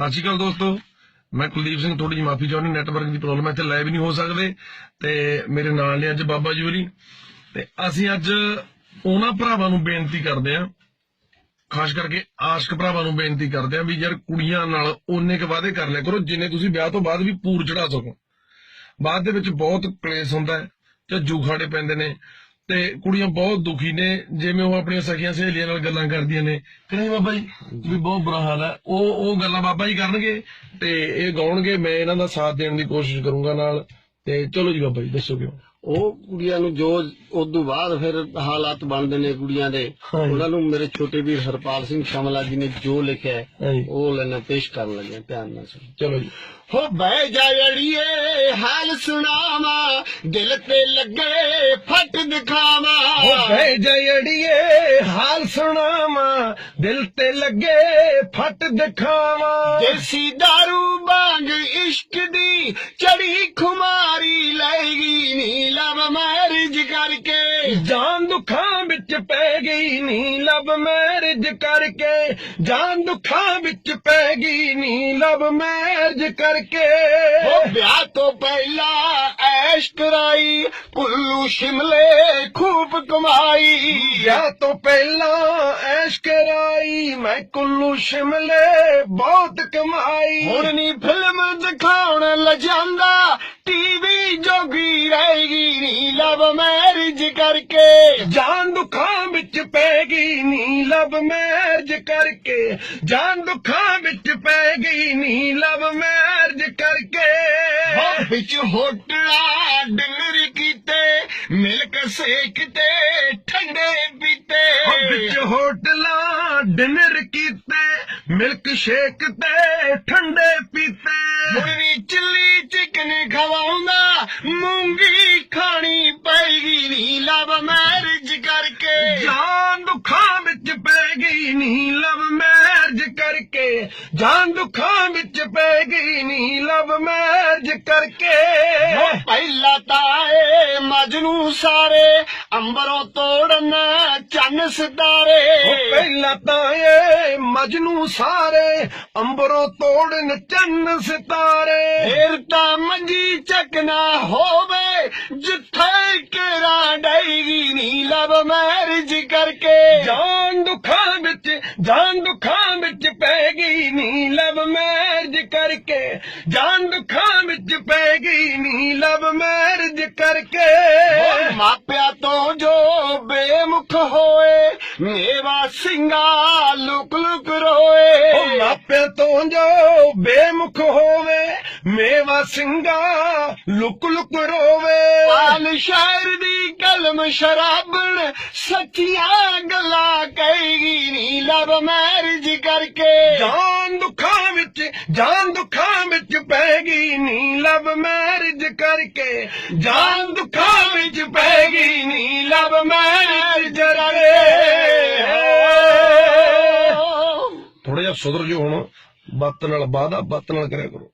ਸਤਿ ਸ਼੍ਰੀ ਅਕਾਲ ਦੋਸਤੋ। ਮੈਂ ਕੁਲਦੀਪ ਸਿੰਘ ਥੋੜੀ ਜਿਹੀ ਮਾਫੀ ਚਾਹੁੰਦਾ ਨੈਟਵਰਕ ਦੀ ਪ੍ਰੋਬਲਮ ਹੈ ਇੱਥੇ ਲਾਈਵ ਨਹੀਂ ਹੋ ਸਕਦੇ ਤੇ ਮੇਰੇ ਨਾਲ ਨੇ ਅੱਜ ਬਾਬਾ ਜੀ ਹੋਰੀ। ਤੇ ਅਸੀਂ ਅੱਜ ਉਹਨਾਂ ਭਰਾਵਾਂ ਨੂੰ ਬੇਨਤੀ ਕਰਦੇ ਆਂ ਖਾਸ ਕਰਕੇ ਆਸ਼ਕ ਭਰਾਵਾਂ ਨੂੰ ਬੇਨਤੀ ਕਰਦੇ ਆਂ ਵੀ ਯਾਰ ਕੁੜੀਆਂ ਨਾਲ ਓਨੇ ਕ ਵਾਅਦੇ ਕਰ ਲਿਆ ਕਰੋ, ਜਿੰਨੇ ਤੁਸੀਂ ਵਿਆਹ ਤੋਂ ਬਾਅਦ ਵੀ ਪੂਰ ਚੜਾ ਸਕੋ। ਬਾਅਦ ਦੇ ਵਿੱਚ ਬਹੁਤ ਕਲੇਸ਼ ਹੁੰਦਾ ਹੈ, ਝੱਜੂ ਖਾੜੇ ਪੈਂਦੇ ਨੇ ਤੇ ਕੁੜੀਆਂ ਬਹੁਤ ਦੁਖੀ ਨੇ। ਜਿਵੇਂ ਉਹ ਆਪਣੀਆਂ ਸਖੀਆਂ ਸਹੇਲੀਆਂ ਨਾਲ ਗੱਲਾਂ ਕਰਦੀਆਂ ਨੇ। ਕਹਿੰਦੇ ਬਾਬਾ ਜੀ, ਵੀ ਬਹੁਤ ਬੁਰਾ ਹਾਲ ਹੈ। ਉਹ ਉਹ ਗੱਲਾਂ ਬਾਬਾ ਜੀ ਕਰਨਗੇ ਤੇ ਇਹ ਗਾਉਣਗੇ। ਮੈਂ ਇਹਨਾਂ ਦਾ ਸਾਥ ਦੇਣ ਦੀ ਕੋਸ਼ਿਸ਼ ਕਰੂੰਗਾ ਨਾਲ। ਤੇ ਚਲੋ ਜੀ ਬਾਬਾ ਜੀ, ਦੱਸੋ ਕਿਉਂ? ਉਹ ਕੁੜੀਆਂ ਨੂੰ ਜੋ ਉਦੋਂ ਬਾਅਦ ਫਿਰ ਹਾਲਾਤ ਬਣਦੇ ਨੇ ਕੁੜੀਆਂ ਦੇ। ਉਹਨਾਂ ਨੂੰ ਮੇਰੇ ਛੋਟੇ ਵੀਰ ਹਰਪਾਲ ਸਿੰਘ ਸ਼ਮਲਾ ਜੀ ਨੇ ਜੋ ਲਿਖਿਆ ਹੈ ਉਹ ਲੈਣਾ ਪੇਸ਼ ਕਰਨ ਲੱਗੇ ਧਿਆਨ ਨਾਲ ਚਲੋ ਜੀ। ਹੋ ਬਹਿ ਜਾ ਅੜੀਏ ਹਾਲ ਸੁਣਾਵਾ ਦਿਲ ਤੇ ਲੱਗੇ ਫਟ ਦਿਖਾਵਾ। ਉਹ ਬਹਿ ਜੜੀਏ ਹਾਲ ਸੁਣਾਵਾ ਦਿਲ ਤੇ ਲੱਗੇ ਫਟ ਦਿਖਾਵਾਂ। ਦੇਸੀ दारू ਬਾਂਗ ਇਸ਼ਕ ਦੀ ਚੜੀ ਖੁਮਾਰੀ ਲੈਗੀ ਨੀ ਲਵ ਮੈਰਿਜ ਕਰਕੇ। ਜਾਨ ਦੁੱਖਾਂ ਵਿੱਚ ਪੈ ਗਈ ਨੀ ਲਵ ਮੈਰਿਜ ਕਰਕੇ। ਜਾਨ ਦੁੱਖਾਂ ਵਿੱਚ ਪੈ ਗਈ ਨੀ ਲਵ ਮੈਰਿਜ ਕਰਕੇ। ਉਹ ਵਿਆਹ ਤੋਂ ਪਹਿਲਾਂ ਐਸ਼ ਕਰਾਈ ਕੁੱਲੂ ਸ਼ਿਮਲੇ ਖੂਬ ਕਮਾਈ ਵਿਆਹ ਤੋਂ ਪਹਿਲਾਂ ਐਸ਼ ਕਰਾਈ ਮੈਂ ਕੁੱਲੂ ਸ਼ਿਮਲੇ ਬਹੁਤ ਕਮਾਈ ਹੁਣ ਨੀ ਫਿਲਮ ਦਿਖਾਉਣ ਲਜਾਂਦਾ ਟੀਵੀ ਜੋਗੀ ਰਹੇਗੀ ਨੀ ਲਵ ਮੈਰਿਜ ਕਰਕੇ। ਜਾਨ ਦੁੱਖਾਂ ਵਿੱਚ ਪੈ ਗਈ ਨੀ ਲਵ ਮੈਰਿਜ ਕਰਕੇ। ਜਾਨ ਦੁੱਖਾਂ ਵਿੱਚ ਪੈ ਗਈ ਨੀ ਲਵ ਮੈਰਿਜ ਉਹ ਵਿੱਚ ਹੋਟਲਾ ਡਿਨਰ ਕੀਤੇ ਮਿਲਕ ਸੇਕ ਤੇ ਠੰਡੇ ਪੀਤੇ। ਵਿੱਚ ਹੋਟਲਾਂ ਡਿਨਰ ਕੀਤੇ ਮਿਲਕ ਸ਼ੇਕ ਤੇ ਠੰਡੇ ਪੀਤੇ। ਮੁਰਨੀ ਚਿੱਲੀ ਚਿਕਨ ਖਵਾਉਂਦਾ ਮੂੰਗੀ ਕਰਕੇ ਜਾਨ ਦੁੱਖਾਂ ਵਿੱਚ ਪੈ ਗਈ ਨੀ ਲਵ ਮੈਰਿਜ ਕਰਕੇ। ਪਹਿਲਾ ਤਾਂ ਏ ਮਜਨੂ ਸਾਰੇ ਅੰਬਰੋਂ ਤੋੜਨ ਚੰਨ ਸਿਤਾਰੇ। ਪਹਿਲਾਂ ਤਾਂ ਇਹ ਮਜਨੂ ਸਾਰੇ ਅੰਬਰੋਂ ਤੋੜਨ ਚੰਨ ਸਿਤਾਰੇ। ਫੇਰ ਤਾਂ ਮੰਜੀ ਚੱਕਣਾ ਹੋਵੇ ਜਿੱਥੇ ਕਿਰਾ ਡੈਗੀ ਨੀ ਲਵ ਮੈਰਿਜ ਕਰਕੇ। ਜਾਨ ਦੁੱਖਾਂ ਵਿੱਚ ਜਾਨ ਦੁੱਖਾਂ ਵਿੱਚ ਪੈ ਗਈ ਨੀ ਲਵ ਮੈਰਿਜ ਕਰਕੇ। ਜਾਨ ਦੁੱਖਾਂ ਵਿੱਚ ਪੈ ਗਈ ਨੀ ਲਵ ਮੈਰਿਜ ਕਰਕੇ। ਮਾਪਿਆਂ ਤੋਂ ਜੋ ਬੇਮੁਖ ਹੋਏ ਮੇਵਾ ਸਿੰਘਾ ਲੁਕ ਲੁਕ ਰੋਏ। ਮਾਪਿਆਂ ਤੋਂ ਜੋ ਬੇਮੁਖ ਹੋਵੇ ਮੇਵਾ ਸਿੰਘਾ ਲੁਕ ਲੁਕ ਰੋਵੇ। ਪਾਲ ਸ਼ਾਇਰ ਦੀ ਕਲਮ ਸ਼ਰਾਬਣ ਸੱਚੀਆਂ ਗੱਲਾਂ ਕਹੇਗੀ ਨੀ ਲਵ ਮੈਰਿਜ ਕਰਕੇ। ਜਾਨ ਦੁੱਖਾਂ ਵਿੱਚ ਜਾਨ ਦੁੱਖਾਂ ਵਿੱਚ ਪੈ ਗਈ ਨੀ ਲਵ ਮੈਰਿਜ ਕਰਕੇ। ਜਾਨ ਦੁੱਖਾਂ ਵਿੱਚ ਪੈ ਗਈ ਨੀ ਲਵ ਮੈਰਿਜ ਕਰਕੇ। ਥੋੜਾ ਜਿਹਾ ਸੁਧਰ ਜੋ ਹੁਣ ਬੱਤ ਨਾਲ ਵਾਦਾ ਬੱਤ ਨਾਲ ਕਰਿਆ ਕਰੋ।